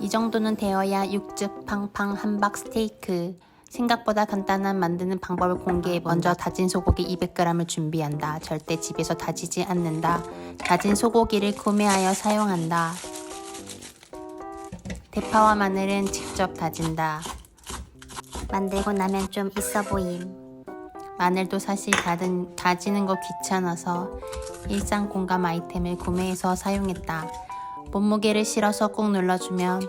이 정도는 되어야 육즙 팡팡 함박 스테이크. 생각보다 간단한 만드는 방법을 공개해 먼저 다진 소고기 200g을 준비한다. 절대 집에서 다지지 않는다. 다진 소고기를 구매하여 사용한다. 대파와 마늘은 직접 다진다. 만들고 나면 좀 있어 보임. 마늘도 사실 다든, 다지는 거 귀찮아서 일상 공감 아이템을 구매해서 사용했다. 몸무게를 실어서 꾹 눌러주면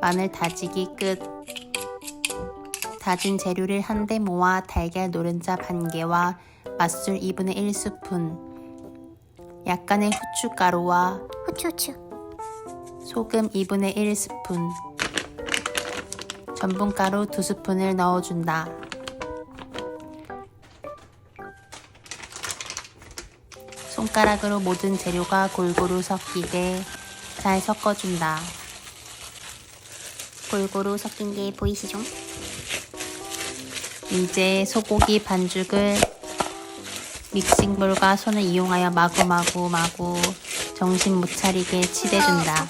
마늘 다지기 끝. 다진 재료를 한데 모아 달걀 노른자 반 개와 맛술 2분의 1스푼, 약간의 후춧가루와 후추 후추. 소금 2분의 1스푼, 전분가루 2스푼을 넣어준다. 손가락으로 모든 재료가 골고루 섞이게 잘 섞어준다. 골고루 섞인 게 보이시죠? 이제 소고기 반죽을 믹싱볼과 손을 이용하여 마구마구 마구 정신 못 차리게 치대준다.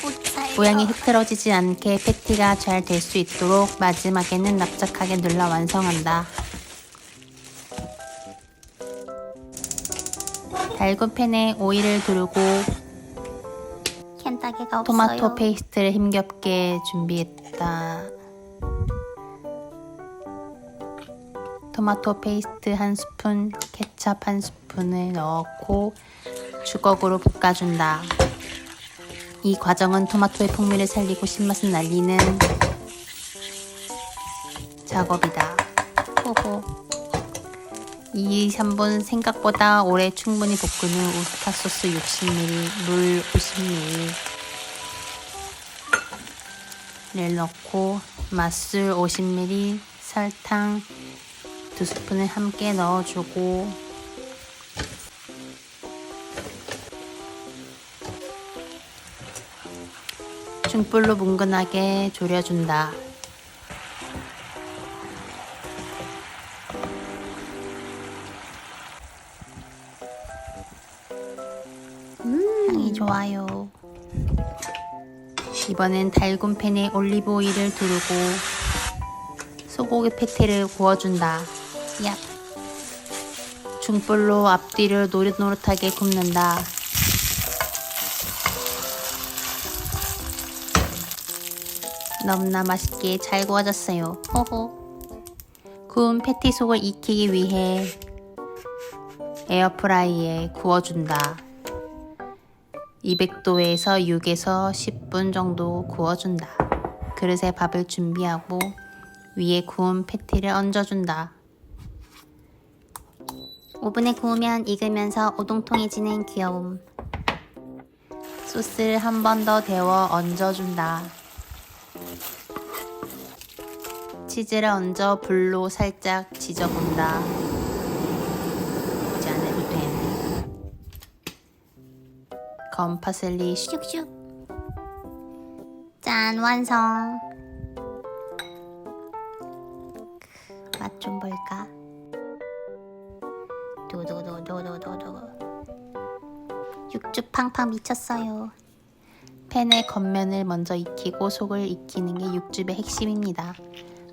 모양이 흐트러지지 않게 패티가 잘 될 수 있도록 마지막에는 납작하게 눌러 완성한다. 달군 팬에 오일을 두르고 캔 따개가 없어요. 토마토 페이스트를 힘겹게 준비했다. 토마토 페이스트 한 스푼, 케찹 한 스푼을 넣고 주걱으로 볶아준다. 이 과정은 토마토의 풍미를 살리고 신맛을 날리는 작업이다. 호호. 이 3분 생각보다 오래 충분히 볶은 후 우스타 소스 60ml, 물 50ml를 넣고 맛술 50ml, 설탕 2스푼을 함께 넣어주고 중불로 뭉근하게 졸여준다. 향이 좋아요. 이번엔 달군 팬에 올리브 오일을 두르고 소고기 패티를 구워준다. 야. 중불로 앞뒤를 노릇노릇하게 굽는다. 너무나 맛있게 잘 구워졌어요. 호호. 구운 패티 속을 익히기 위해 에어프라이에 구워준다. 200도에서 6에서 10분 정도 구워준다. 그릇에 밥을 준비하고 위에 구운 패티를 얹어준다. 오븐에 구우면 익으면서 오동통해지는 귀여움. 소스를 한 번 더 데워 얹어준다. 치즈를 얹어 불로 살짝 지져본다. 검 파슬리 슉 슉슉. 짠 완성. 맛 좀 볼까? 도도도도도도도. 육즙 팡팡 미쳤어요. 팬의 겉면을 먼저 익히고 속을 익히는 게 육즙의 핵심입니다.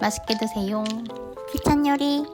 맛있게 드세요. 귀찬 요리.